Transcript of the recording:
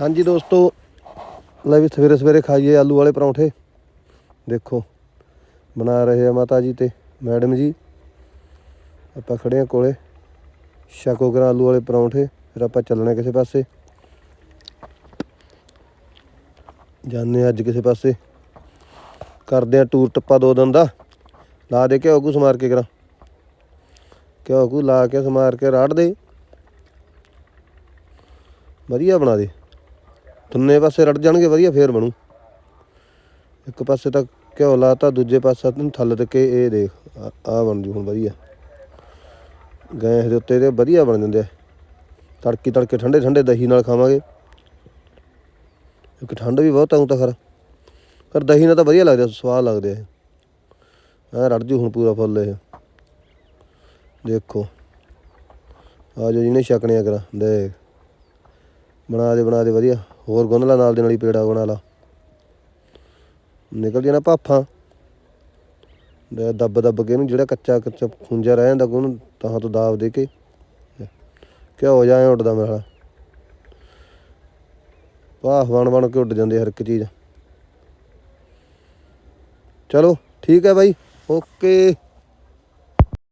ਹਾਂਜੀ ਦੋਸਤੋ, ਲੈ ਵੀ ਸਵੇਰੇ ਸਵੇਰੇ ਖਾਈਏ ਆਲੂ ਵਾਲੇ ਪਰੌਂਠੇ। ਦੇਖੋ, ਬਣਾ ਰਹੇ ਆ ਮਾਤਾ ਜੀ ਤੇ ਮੈਡਮ ਜੀ। ਆਪਾਂ ਖੜੇ ਆ ਕੋਲੇ। ਛਕੋ ਕਰਾਂ ਆਲੂ ਵਾਲੇ ਪਰੌਂਠੇ, ਫਿਰ ਆਪਾਂ ਚੱਲਣਾ ਕਿਸੇ ਪਾਸੇ। ਜਾਂਦੇ ਹਾਂ ਅੱਜ ਕਿਸੇ ਪਾਸੇ। ਕਰਦੇ ਆ ਟੂਰ ਟੱਪਾ ਦੋ ਦਿਨ ਦਾ। ਲਾ ਦੇ ਕੇ ਘੂ ਸਮਾਰ ਕੇ ਕਰਾਂ ਘਿਓ ਘੂ ਲਾ ਕੇ ਸਮਾਰ ਕੇ ਰਾੜ ਦੇ। ਵਧੀਆ ਬਣਾ ਦੇ। ਤਿੰਨੇ ਪਾਸੇ ਰੜ ਜਾਣਗੇ, ਵਧੀਆ ਫੇਰ ਬਣੂ। ਇੱਕ ਪਾਸੇ ਤਾਂ ਘਿਓ ਲਾਤਾ, ਦੂਜੇ ਪਾਸੇ ਤੈਨੂੰ ਥੱਲ ਤੇ ਕੇ ਇਹ ਦੇਖ, ਆ- ਬਣ ਜੂ ਹੁਣ ਵਧੀਆ। ਗੈਸ ਦੇ ਉੱਤੇ ਤੇ ਵਧੀਆ ਬਣ ਜਾਂਦੇ ਆ। ਤੜਕੀ ਤੜਕੇ ਠੰਡੇ ਠੰਡੇ ਦਹੀਂ ਨਾਲ ਖਾਵਾਂਗੇ। ਇੱਕ ਠੰਡ ਵੀ ਬਹੁਤ ਆਉਂ ਤਾਂ ਖਰ ਪਰ ਦਹੀਂ ਨਾਲ ਤਾਂ ਵਧੀਆ ਲੱਗਦਾ ਸਵਾਦ ਲੱਗਦੇ ਆ ਐ ਰੜ ਜੂ ਹੁਣ ਪੂਰਾ ਫੁੱਲ ਇਹ। ਦੇਖੋ। ਆ ਜੋ ਜਿਹਨੇ ਛਕਣਿਆ ਕਰਾਂ। ਦੇ ਬਣਾ ਦੇ ਬਣਾ ਦੇ, ਵਧੀਆ। ਹੋਰ ਗੁੰਨਲਾ ਨਾਲ ਦੇ ਨਾਲ ਹੀ ਪੇੜਾ ਬਣਾ ਲਾ। ਨਿਕਲ ਜਾਣਾ ਭਾਫਾਂ। ਦੱਬ ਦੱਬ ਕੇ ਇਹਨੂੰ ਜਿਹੜਾ ਕੱਚਾ ਕੱਚਾ ਖੁੰਜਾ ਰਹਿ ਜਾਂਦਾ ਉਹਨੂੰ, ਤਾਂ ਤੋਂ ਦਾਬ ਦੇ ਕੇ। ਘਿਓ ਜਾਏ ਉੱਡਦਾ ਮੇਰਾ ਭਾਫ ਬਣ ਬਣ ਕੇ ਉੱਡ ਜਾਂਦੇ ਹਰ ਇੱਕ ਚੀਜ਼। ਚਲੋ, ਠੀਕ ਹੈ ਬਾਈ। ਓਕੇ।